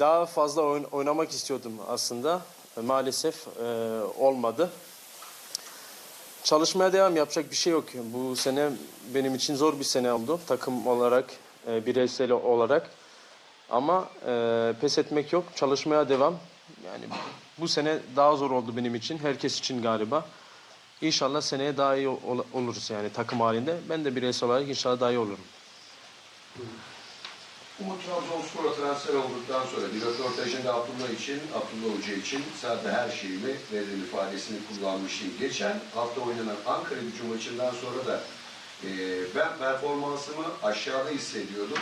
daha fazla oyn- oynamak istiyordum aslında. E, Maalesef e, olmadı. Çalışmaya devam yapacak bir şey yok. Bu sene benim için zor bir sene oldu. Takım olarak, e, bireysel olarak. Ama e, pes etmek yok. Çalışmaya devam. Yani bu sene daha zor oldu benim için. Herkes için galiba. İnşallah seneye daha iyi ol- oluruz yani takım halinde. Ben de bireysel olarak inşallah daha iyi olurum. Umut Trabzonspor'a transfer olduktan sonra bir röportajında Abdullah için, Abdullah Hoca için de her şeyimi veririm ifadesini kullanmıştın. Geçen hafta oynanan Ankara gücü maçından sonra da e, ben performansımı aşağıda hissediyordum.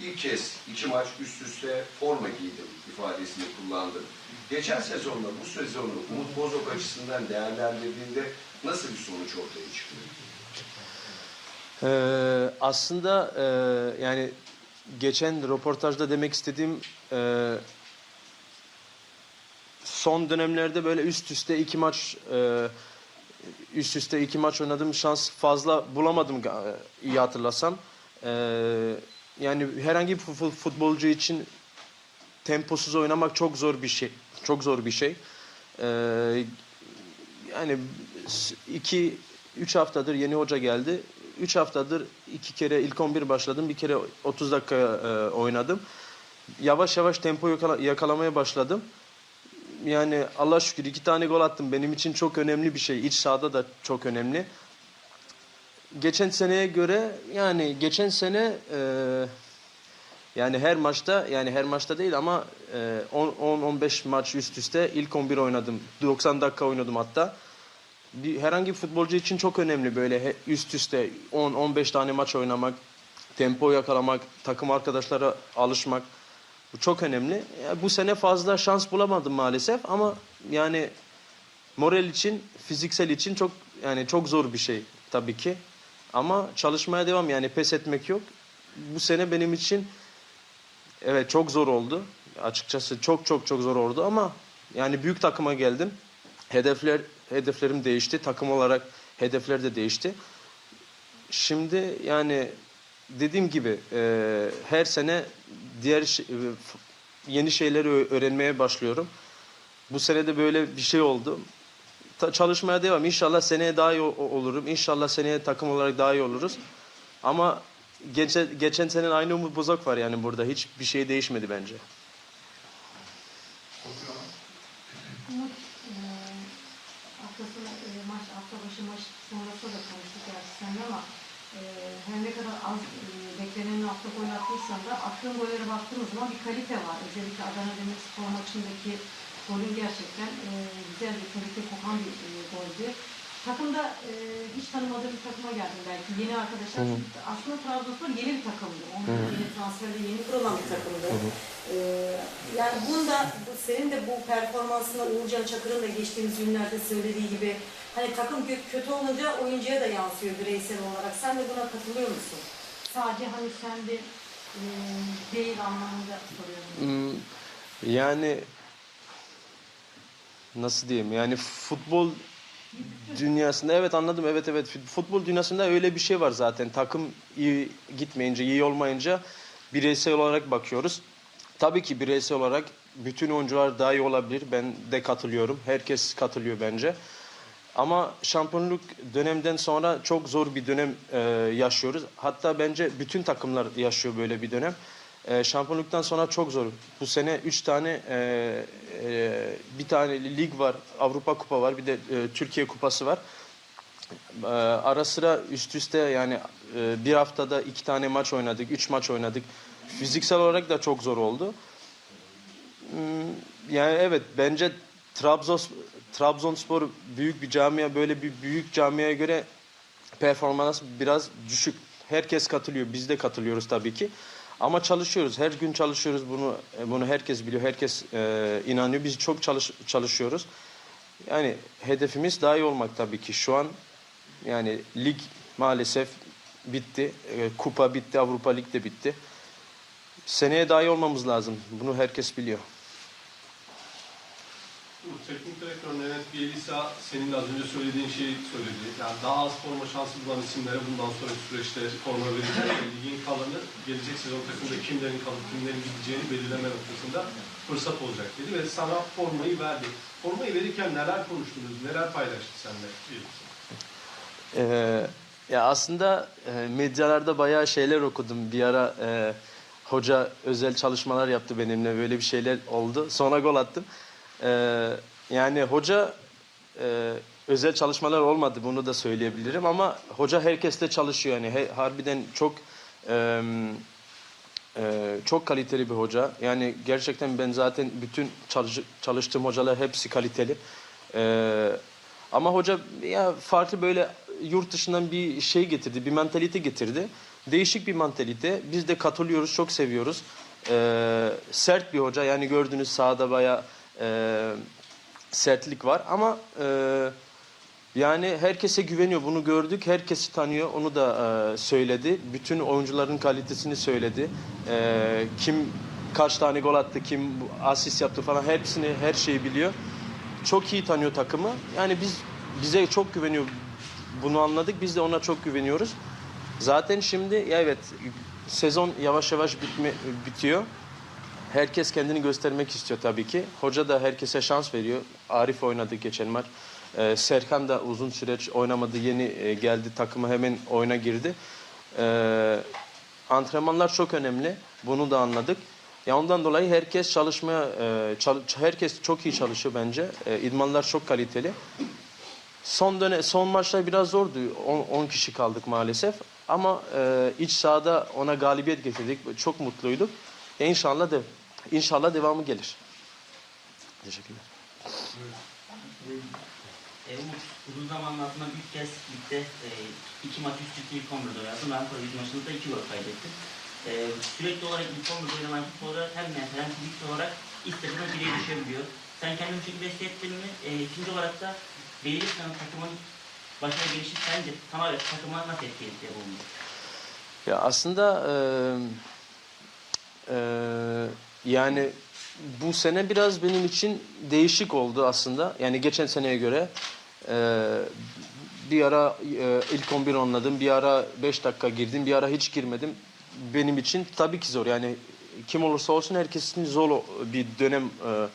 İlk kez iki maç üst üste forma giydim ifadesini kullandım. Geçen sezonla bu sezonu Umut Bozok açısından değerlendirdiğinde nasıl bir sonuç ortaya çıkıyor? Ee, aslında e, yani geçen röportajda demek istediğim e, son dönemlerde böyle üst üste iki maç e, üst üste iki maç oynadığım şans fazla bulamadım ga- iyi hatırlasam. E, yani herhangi bir fu- futbolcu için temposuz oynamak çok zor bir şey. Çok zor bir şey. E, yani iki, üç haftadır yeni hoca geldi. Üç haftadır iki kere ilk 11 başladım. Bir kere 30 dakika e, oynadım. Yavaş yavaş tempo yakala- yakalamaya başladım. Yani Allah şükür iki tane gol attım. Benim için çok önemli bir şey. İç sahada da çok önemli. Geçen seneye göre yani geçen sene e, yani her maçta yani her maçta değil ama e, 10-15 maç üst üste ilk 11 oynadım. 90 dakika oynadım hatta. Herhangi bir futbolcu için çok önemli böyle üst üste 10-15 tane maç oynamak, tempo yakalamak, takım arkadaşlara alışmak. Bu çok önemli. Ya bu sene fazla şans bulamadım maalesef ama yani moral için, fiziksel için çok yani çok zor bir şey tabii ki. Ama çalışmaya devam yani pes etmek yok. Bu sene benim için evet çok zor oldu. Açıkçası çok çok çok zor oldu ama yani büyük takıma geldim. Hedefler hedeflerim değişti. Takım olarak hedefler de değişti. Şimdi yani dediğim gibi e, her sene diğer e, yeni şeyleri öğrenmeye başlıyorum. Bu sene de böyle bir şey oldu. Ta- çalışmaya devam. İnşallah seneye daha iyi olurum. İnşallah seneye takım olarak daha iyi oluruz. Ama geçen, geçen senenin aynı Umut Bozok var yani burada. Hiçbir şey değişmedi bence. Umut, e, hafta sonu e, maç, hafta başı maç sonrası da konuştuk gerçi seninle ama e, her ne kadar az e, beklenenin hafta gol attıysan da attığın gollere baktığımız zaman bir kalite var. Özellikle Adana Demirspor maçındaki golün gerçekten e, güzel bir kalite kokan bir e, goldü. Takımda e, hiç tanımadığım bir takıma geldim belki. Yeni arkadaşlar. Hı. Çünkü Aslında Trabzonspor yeni bir takımdı. Onun yeni transferde yeni kurulan bir takımdı. Hı. Ee, yani bunda bu, senin de bu performansına Uğurcan Çakır'ın da geçtiğimiz günlerde söylediği gibi hani takım kö- kötü olunca oyuncuya da yansıyor bireysel olarak. Sen de buna katılıyor musun? Sadece hani sen de e, değil anlamında soruyorum. Hmm, Yani nasıl diyeyim? Yani futbol dünyasında evet anladım evet evet futbol dünyasında öyle bir şey var zaten takım iyi gitmeyince iyi olmayınca bireysel olarak bakıyoruz. Tabii ki bireysel olarak bütün oyuncular daha iyi olabilir. Ben de katılıyorum. Herkes katılıyor bence. Ama şampiyonluk dönemden sonra çok zor bir dönem e, yaşıyoruz. Hatta bence bütün takımlar yaşıyor böyle bir dönem. E, şampiyonluktan sonra çok zor. Bu sene 3 tane e, e, bir tane lig var, Avrupa Kupa var, bir de e, Türkiye Kupası var. E, ara sıra üst üste yani e, bir haftada iki tane maç oynadık, üç maç oynadık. Fiziksel olarak da çok zor oldu. Hmm, Yani evet bence Trabzon Trabzonspor büyük bir camia böyle bir büyük camiaya göre performans biraz düşük. Herkes katılıyor. Biz de katılıyoruz tabii ki. Ama çalışıyoruz. Her gün çalışıyoruz. Bunu bunu herkes biliyor. Herkes e, inanıyor. Biz çok çalış, çalışıyoruz. Yani hedefimiz daha iyi olmak tabii ki. Şu an yani lig maalesef bitti. E, kupa bitti. Avrupa Lig de bitti. Seneye daha iyi olmamız lazım. Bunu herkes biliyor. Teknik direktör Mehmet Bielisa senin az önce söylediğin şeyi söyledi. Yani daha az forma şansı bulan isimlere bundan sonraki süreçte forma verilecek. Yani ligin kalanı gelecek sezon takımda kimlerin kalıp kimlerin gideceğini belirleme noktasında fırsat olacak dedi ve sana formayı verdi. Formayı verirken neler konuştunuz, neler paylaştı seninle Bielisa? Ee, ya aslında e, medyalarda bayağı şeyler okudum. Bir ara e, hoca özel çalışmalar yaptı benimle. Böyle bir şeyler oldu. Sonra gol attım. Ee, yani hoca e, özel çalışmalar olmadı. Bunu da söyleyebilirim. Ama hoca herkesle çalışıyor. Yani he- harbiden çok e, e, çok kaliteli bir hoca. Yani gerçekten ben zaten bütün çalış- çalıştığım hocalar hepsi kaliteli. Ee, ama hoca ya farklı böyle yurt dışından bir şey getirdi, bir mentalite getirdi. Değişik bir mentalite. Biz de katılıyoruz, çok seviyoruz. Ee, sert bir hoca. Yani gördüğünüz sahada bayağı e, sertlik var. Ama e, yani herkese güveniyor. Bunu gördük. Herkesi tanıyor. Onu da e, söyledi. Bütün oyuncuların kalitesini söyledi. E, kim kaç tane gol attı, kim asist yaptı falan hepsini, her şeyi biliyor. Çok iyi tanıyor takımı. Yani biz bize çok güveniyor. Bunu anladık. Biz de ona çok güveniyoruz. Zaten şimdi evet sezon yavaş yavaş bitme, bitiyor. Herkes kendini göstermek istiyor tabii ki. Hoca da herkese şans veriyor. Arif oynadı geçen maç. Ee, Serkan da uzun süreç oynamadı. Yeni e, geldi takıma hemen oyuna girdi. Ee, antrenmanlar çok önemli. Bunu da anladık. Ya ondan dolayı herkes çalışmaya, e, çal- herkes çok iyi çalışıyor bence. E, idmanlar çok kaliteli. Son dönem, son maçlar biraz zordu. 10 kişi kaldık maalesef. Ama e, iç sahada ona galibiyet getirdik. Çok mutluyduk. E, inşallah de inşallah devamı gelir. Teşekkürler. E, Umut uzun zamanın altından ilk kez ligde e, iki maç üst üste ilk 11'de oynadın. Ankara gücü maçında da iki gol kaydettin. E, sürekli olarak ilk 11'de oynanan futbolcular hem mental hem fiziksel olarak takıma geriye düşebiliyor. Sen kendini bu şekilde hissettin mi? E, ikinci olarak da Beylisi'nin takımın başarı gelişi sence tamamen takıma nasıl etki etti bulundu? Ya aslında e, e, yani bu sene biraz benim için değişik oldu aslında. Yani geçen seneye göre e, bir ara e, ilk 11 oynadım, bir ara 5 dakika girdim, bir ara hiç girmedim. Benim için tabii ki zor. Yani kim olursa olsun herkesin zor bir dönem e,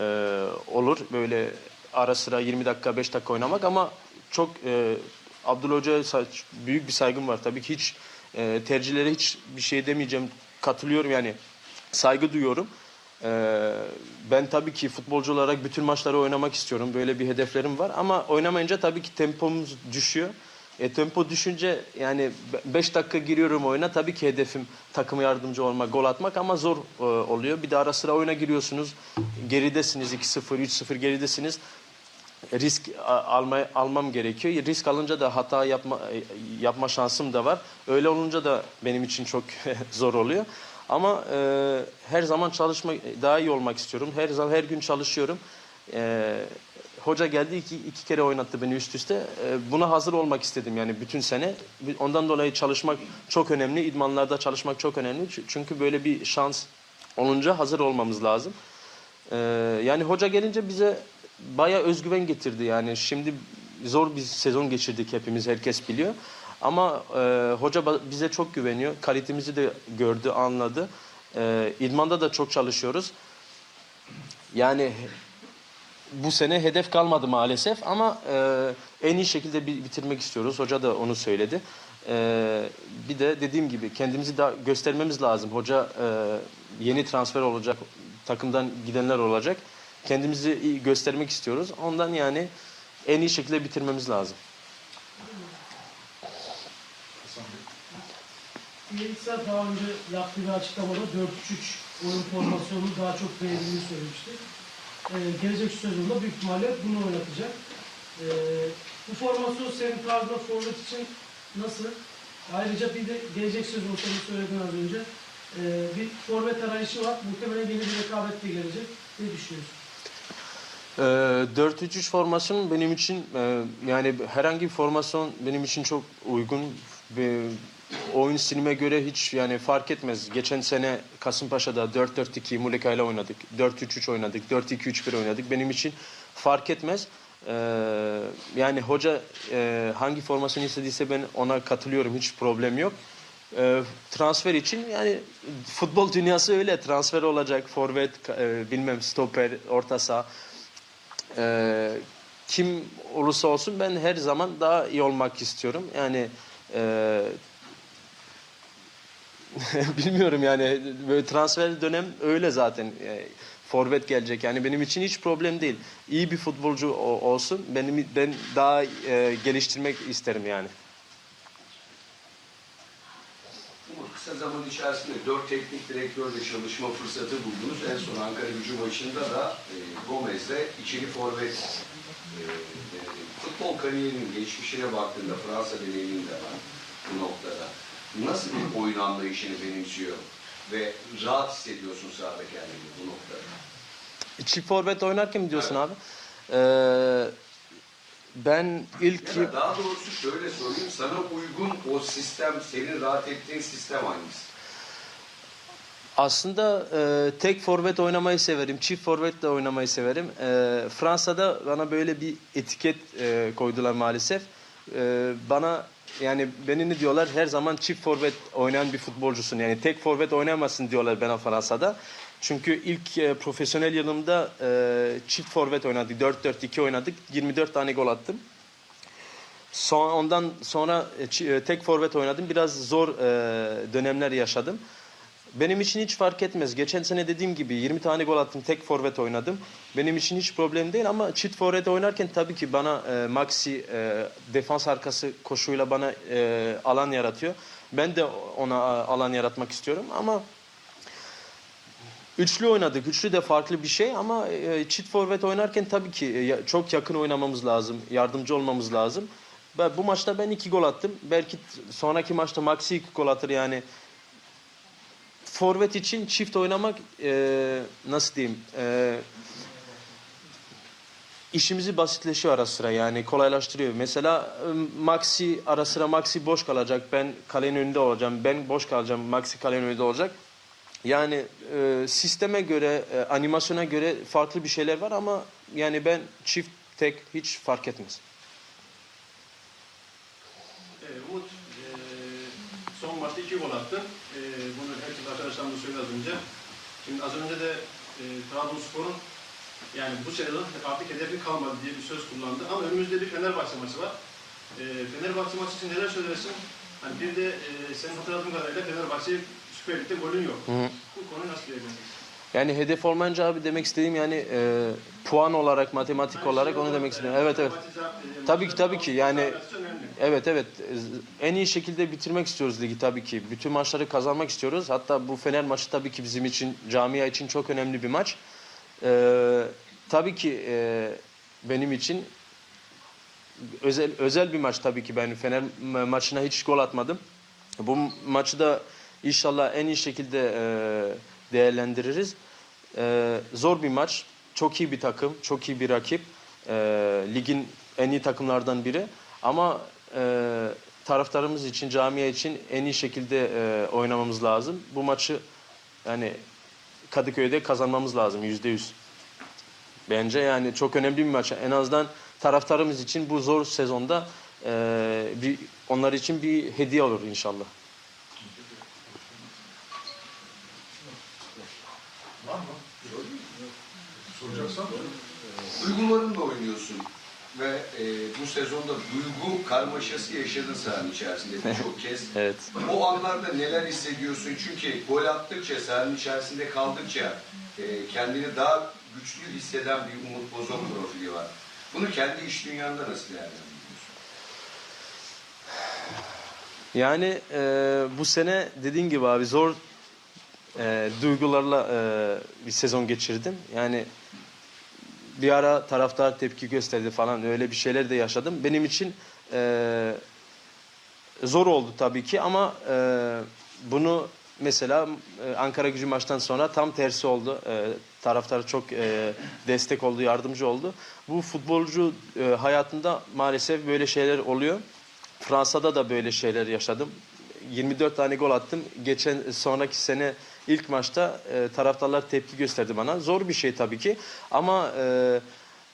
e, olur. Böyle ara sıra 20 dakika 5 dakika oynamak ama çok e, Abdullah Hoca'ya büyük bir saygım var. Tabii ki hiç e, tercihlere hiç bir şey demeyeceğim. Katılıyorum yani saygı duyuyorum. E, ben tabii ki futbolcu olarak bütün maçları oynamak istiyorum. Böyle bir hedeflerim var ama oynamayınca tabii ki tempomuz düşüyor. E, tempo düşünce yani 5 dakika giriyorum oyuna. Tabii ki hedefim takıma yardımcı olmak, gol atmak ama zor e, oluyor. Bir de ara sıra oyuna giriyorsunuz. Geridesiniz 2-0, 3-0 geridesiniz risk alma, almam gerekiyor. Risk alınca da hata yapma e, yapma şansım da var. Öyle olunca da benim için çok zor oluyor. Ama e, her zaman çalışma daha iyi olmak istiyorum. Her zaman her gün çalışıyorum. E, hoca geldi iki, iki kere oynattı beni üst üste. E, buna hazır olmak istedim yani bütün sene. Ondan dolayı çalışmak çok önemli. İdmanlarda çalışmak çok önemli. Çünkü böyle bir şans olunca hazır olmamız lazım. Ee, yani hoca gelince bize bayağı özgüven getirdi yani şimdi zor bir sezon geçirdik hepimiz herkes biliyor ama e, hoca bize çok güveniyor kalitemizi de gördü anladı ee, idmanda da çok çalışıyoruz yani bu sene hedef kalmadı maalesef ama e, en iyi şekilde bi- bitirmek istiyoruz. Hoca da onu söyledi. E, bir de dediğim gibi kendimizi daha göstermemiz lazım. Hoca e, yeni transfer olacak, takımdan gidenler olacak. Kendimizi göstermek istiyoruz. Ondan yani en iyi şekilde bitirmemiz lazım. Bielsa daha önce yaptığı bir açıklamada 4-3-3 oyun formasyonunu daha çok beğendiğini söylemişti. Ee, gelecek sezonda büyük ihtimalle bunu oynatacak. Ee, bu formasyon senin tarzında forvet için nasıl? Ayrıca bir de gelecek sezon senin söylediğin az önce ee, bir forvet arayışı var. Muhtemelen yeni bir rekabet de gelecek. Ne düşünüyorsun? Ee, 4-3-3 formasyon benim için e, yani herhangi bir formasyon benim için çok uygun. Ve oyun stilime göre hiç yani fark etmez. Geçen sene Kasımpaşa'da 4-4-2 Muleka ile oynadık. 4-3-3 oynadık. 4-2-3-1 oynadık. Benim için fark etmez. Ee, yani hoca e, hangi formasını istediyse ben ona katılıyorum. Hiç problem yok. Ee, transfer için yani futbol dünyası öyle. Transfer olacak. Forvet, e, bilmem stoper, orta saha. Ee, kim olursa olsun ben her zaman daha iyi olmak istiyorum. Yani e, bilmiyorum yani böyle transfer dönem öyle zaten. E, forvet gelecek yani benim için hiç problem değil. İyi bir futbolcu olsun. Benim ben daha e, geliştirmek isterim yani. Umut kısa zaman içerisinde dört teknik direktörle çalışma fırsatı buldunuz. En son Ankara gücü maçında da e, Gomez'le ikili forvet e, e, futbol kariyerinin geçmişine baktığında Fransa deneyiminin de var bu noktada. Nasıl bir oyun anlayışını benimsiyor ve rahat hissediyorsun sahada kendini bu noktada? Çift forvet oynarken mi diyorsun abi? Ee, ben ilk Ya da daha doğrusu şöyle sorayım, sana uygun o sistem, senin rahat ettiğin sistem hangisi? Aslında e, tek forvet oynamayı severim. Çift forvet de oynamayı severim. E, Fransa'da bana böyle bir etiket e, koydular maalesef. E, bana yani beni ne diyorlar her zaman çift forvet oynayan bir futbolcusun. Yani tek forvet oynayamazsın diyorlar bana Fransa'da. Çünkü ilk e, profesyonel yılımda e, çift forvet oynadık. 4-4-2 oynadık. 24 tane gol attım. Son, ondan sonra e, e, tek forvet oynadım. Biraz zor e, dönemler yaşadım. Benim için hiç fark etmez. Geçen sene dediğim gibi 20 tane gol attım. Tek forvet oynadım. Benim için hiç problem değil ama çift forvet oynarken tabii ki bana e, Maxi e, defans arkası koşuyla bana e, alan yaratıyor. Ben de ona alan yaratmak istiyorum ama Üçlü oynadık. Üçlü de farklı bir şey ama e, çift forvet oynarken tabii ki e, çok yakın oynamamız lazım. Yardımcı olmamız lazım. Ben, bu maçta ben iki gol attım. Belki sonraki maçta Maxi iki gol atır yani. Forvet için çift oynamak e, nasıl diyeyim? E, işimizi basitleşiyor ara sıra yani kolaylaştırıyor. Mesela e, Maxi ara sıra Maxi boş kalacak. Ben kalenin önünde olacağım. Ben boş kalacağım. Maxi kalenin önünde olacak. Yani e, sisteme göre, e, animasyona göre farklı bir şeyler var ama yani ben çift tek hiç fark etmez. Ee, Umut, e, son maçta iki gol attın. E, bunu herkes arkadaşlarım da söyledi az önce. Şimdi az önce de e, Trabzonspor'un yani bu sezon artık hedefi kalmadı diye bir söz kullandı. Ama önümüzde bir Fenerbahçe maçı var. E, Fenerbahçe maçı için neler söylersin? Hani bir de e, senin hatırladığın kadarıyla Fenerbahçe Süper Lig'de golün yok. Hı. Bu konuyu nasıl değerlendirirsin? Yani hedef olmayınca abi demek istediğim yani e, puan olarak, matematik olarak onu demek istiyorum. Evet evet. Tabii ki, tabii ki. Yani- Evet evet. E, En iyi şekilde bitirmek istiyoruz ligi tabii ki. Bütün maçları kazanmak istiyoruz. Hatta bu Fener maçı tabii ki bizim için, camia için çok önemli bir maç. Ee, tabii ki e, benim için özel özel bir maç tabii ki. Ben Fener ma- maçına hiç gol atmadım. Bu maçı da inşallah en iyi şekilde e, değerlendiririz. E, zor bir maç. Çok iyi bir takım, çok iyi bir rakip. E, ligin en iyi takımlardan biri. Ama e, taraftarımız için, camia için en iyi şekilde e, oynamamız lazım. Bu maçı yani Kadıköy'de kazanmamız lazım yüzde yüz. Bence yani çok önemli bir maç. En azından taraftarımız için bu zor sezonda e, bir onlar için bir hediye olur inşallah. Soracaksan Duygularınla oynuyorsun ve e, bu sezonda duygu karmaşası yaşadın sahanın içerisinde birçok kez. Evet. O anlarda neler hissediyorsun? Çünkü gol attıkça, sahanın içerisinde kaldıkça e, kendini daha güçlü hisseden bir Umut Bozok profili var. Bunu kendi iş dünyanda nasıl değerlendiriyorsun? Yani e, bu sene dediğin gibi abi zor e, duygularla e, bir sezon geçirdim. Yani bir ara taraftar tepki gösterdi falan öyle bir şeyler de yaşadım. Benim için e, zor oldu tabii ki ama e, bunu mesela e, Ankara gücü maçtan sonra tam tersi oldu. E, taraftar çok e, destek oldu, yardımcı oldu. Bu futbolcu e, hayatında maalesef böyle şeyler oluyor. Fransa'da da böyle şeyler yaşadım. 24 tane gol attım. Geçen sonraki sene ilk maçta e, taraftarlar tepki gösterdi bana. Zor bir şey tabii ki ama e,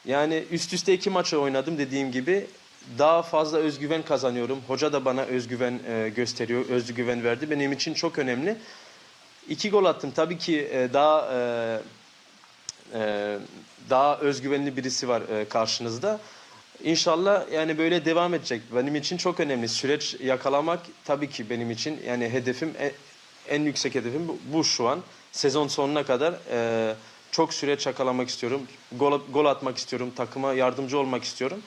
yani üst üste iki maçı oynadım dediğim gibi daha fazla özgüven kazanıyorum. Hoca da bana özgüven e, gösteriyor, özgüven verdi. Benim için çok önemli. İki gol attım. Tabii ki e, daha e, e, daha özgüvenli birisi var e, karşınızda. İnşallah yani böyle devam edecek. Benim için çok önemli. Süreç yakalamak tabii ki benim için yani hedefim en, en yüksek hedefim bu, şu an. Sezon sonuna kadar e, çok süreç yakalamak istiyorum. Gol, gol atmak istiyorum. Takıma yardımcı olmak istiyorum.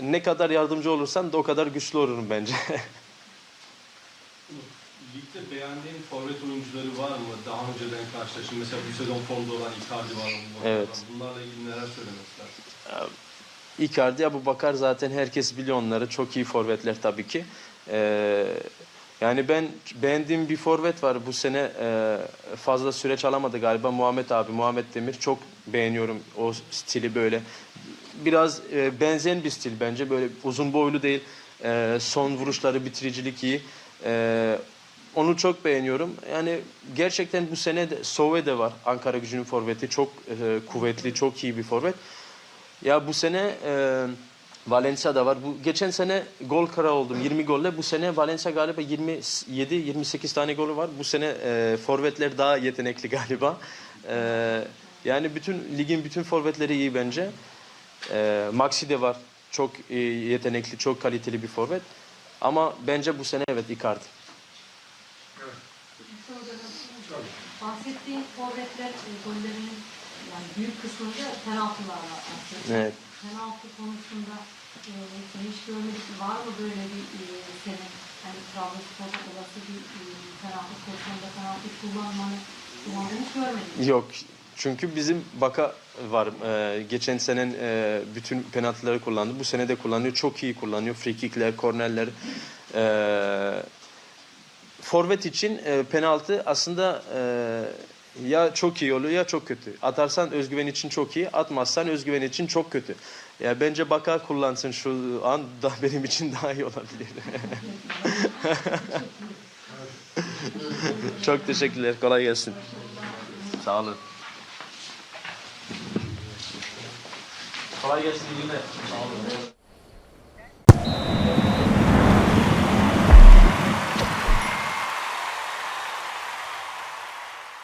E, ne kadar yardımcı olursan da o kadar güçlü olurum bence. Ligde beğendiğin forvet oyuncuları var mı? Daha önceden karşılaştın. Mesela bu sezon formda olan Icardi var. Abu Evet. Bunlarla ilgili neler söylemek istersin? Icardi, Abu Bakar zaten herkes biliyor onları. Çok iyi forvetler tabii ki. Ee, yani ben beğendiğim bir forvet var. Bu sene e, fazla süreç alamadı galiba. Muhammed abi, Muhammed Demir. Çok beğeniyorum o stili böyle. Biraz e, benzeyen bir stil bence. Böyle uzun boylu değil. E, son vuruşları, bitiricilik iyi. E, onu çok beğeniyorum. Yani gerçekten bu sene de Sove de var. Ankara gücünün forveti. Çok e, kuvvetli, çok iyi bir forvet. Ya bu sene e, Valencia'da var. Bu geçen sene gol kara oldum 20 golle. Bu sene Valencia galiba 27 28 tane golü var. Bu sene e, forvetler daha yetenekli galiba. E, yani bütün ligin bütün forvetleri iyi bence. E, Maxi de var. Çok e, yetenekli, çok kaliteli bir forvet. Ama bence bu sene evet Icardi. Bahsettiğin forvetler e, gollerinin yani büyük kısmında penaltılarla aslında. Evet. Penaltı konusunda e, hiç görmedik var mı böyle bir e, senin hani Trabzonspor'da olası bir e, penaltı pozisyonda penaltı kullanmanı kullandığını hiç görmedim. Yok. Çünkü bizim Baka var. Ee, geçen senen e, bütün penaltıları kullandı. Bu sene de kullanıyor. Çok iyi kullanıyor. Free kickler, kornerler. Ee, forvet için e, penaltı aslında e, ya çok iyi oluyor ya çok kötü. Atarsan özgüven için çok iyi, atmazsan özgüven için çok kötü. Ya bence Baka kullansın şu an da benim için daha iyi olabilir. çok teşekkürler. Kolay gelsin. Sağ olun. Kolay gelsin. iyi günler. Sağ olun.